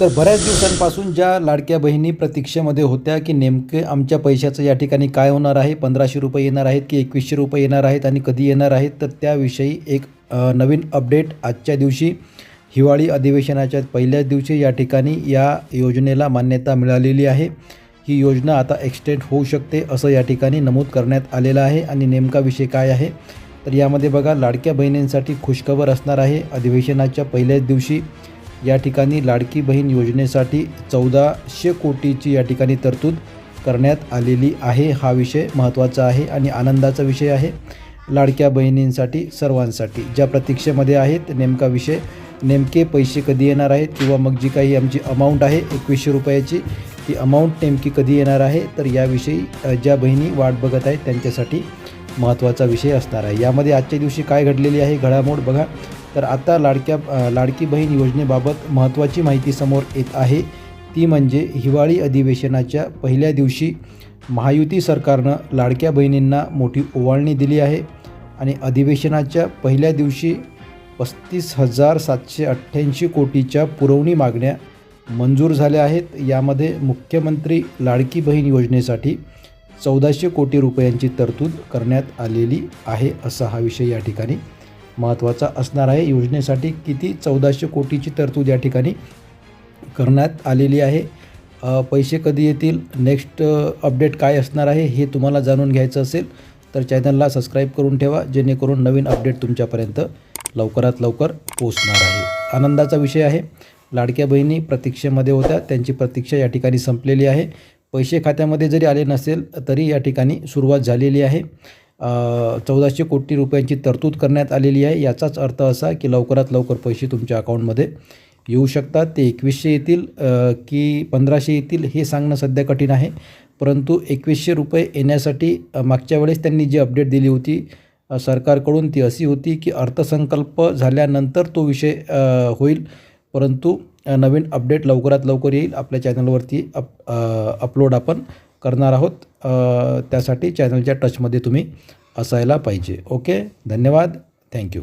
तर बऱ्याच दिवसांपासून ज्या लाडक्या बहिणी प्रतीक्षेमध्ये होत्या की नेमके आमच्या पैशाचं या ठिकाणी काय होणार आहे पंधराशे रुपये येणार आहेत की एकवीसशे रुपये येणार आहेत आणि कधी येणार आहेत तर त्याविषयी एक नवीन अपडेट आजच्या दिवशी हिवाळी अधिवेशनाच्या पहिल्याच दिवशी या ठिकाणी या योजनेला मान्यता मिळालेली आहे. ही योजना आता एक्सटेंड होऊ शकते असं या ठिकाणी नमूद करण्यात आलेलं आहे आणि नेमका विषय काय आहे? तर यामध्ये बघा लाडक्या बहिणींसाठी खुशखबर असणार आहे. अधिवेशनाच्या पहिल्याच दिवशी या ठिकाणी लाडकी बहीण योजनेसाठी चौदाशे कोटीची या ठिकाणी तरतूद करण्यात आलेली आहे. हा विषय महत्त्वाचा आहे आणि आनंदाचा विषय आहे. लाडक्या बहिणींसाठी सर्वांसाठी. ज्या प्रतीक्षेमध्ये आहेत नेमका विषय नेमके पैसे कधी येणार आहेत किंवा मग जी काही आमची अमाऊंट आहे एकवीसशे रुपयाची ती अमाऊंट नेमकी कधी येणार आहे तर याविषयी ज्या बहिणी वाट बघत आहेत त्यांच्यासाठी महत्त्वाचा विषय असणार आहे. यामध्ये आजच्या दिवशी काय घडलेली आहे घडामोड बघा. तर आता लाडक्या लाडकी बहीण योजनेबाबत महत्त्वाची माहिती समोर येत आहे. ती म्हणजे हिवाळी अधिवेशनाच्या पहिल्या दिवशी महायुती सरकारनं लाडक्या बहिणींना मोठी ओवाळणी दिली आहे आणि अधिवेशनाच्या पहिल्या दिवशी पस्तीस हजार सातशे अठ्ठ्याऐंशी कोटीच्या पुरवणी मागण्या मंजूर झाल्या आहेत. यामध्ये मुख्यमंत्री लाडकी बहीण योजनेसाठी चौदाशे कोटी रुपयांची तरतूद करण्यात आलेली आहे असा हा विषय या ठिकाणी. महत्त्वाचा असणार आहे. योजनेसाठी किती चौदाशे कोटीची तरतूद या ठिकाणी करण्यात आलेली आहे. पैसे कधी येतील? नेक्स्ट अपडेट काय असणार आहे हे तुम्हाला जाणून घ्यायचं असेल तर चॅनलला सबस्क्राईब करून ठेवा जेणेकरून नवीन अपडेट तुमच्यापर्यंत लवकरात लवकर पोचणार आहे. आनंदाचा विषय आहे. लाडक्या बहिणी प्रतीक्षेमध्ये होत्या. त्यांची प्रतीक्षा या ठिकाणी संपलेली आहे. पैसे खात्यामध्ये जरी आले नसेल तरी या ठिकाणी सुरुवात झालेली आहे. चौदाशे कोटी रुपयांची तरतूद करण्यात आलेली आहे. याचाच अर्थ असा की लवकरात लवकर पैसे तुमच्या अकाउंटमध्ये येऊ शकतात. ते एकवीसशे येतील की पंधराशे येतील हे सांगणं सध्या कठीण आहे. परंतु एकवीसशे रुपये येण्यासाठी मागच्या वेळेस त्यांनी जी अपडेट दिली होती सरकारकडून ती अशी होती की अर्थसंकल्प झाल्यानंतर तो विषय होईल. परंतु नवीन अपडेट लवकरात लवकर येईल. आपल्या चॅनलवरती अप अपलोड आपण करणार आहोत. त्यासाठी चॅनलच्या टचमध्ये तुम्ही असायला पाहिजे. ओके? धन्यवाद. थँक्यू.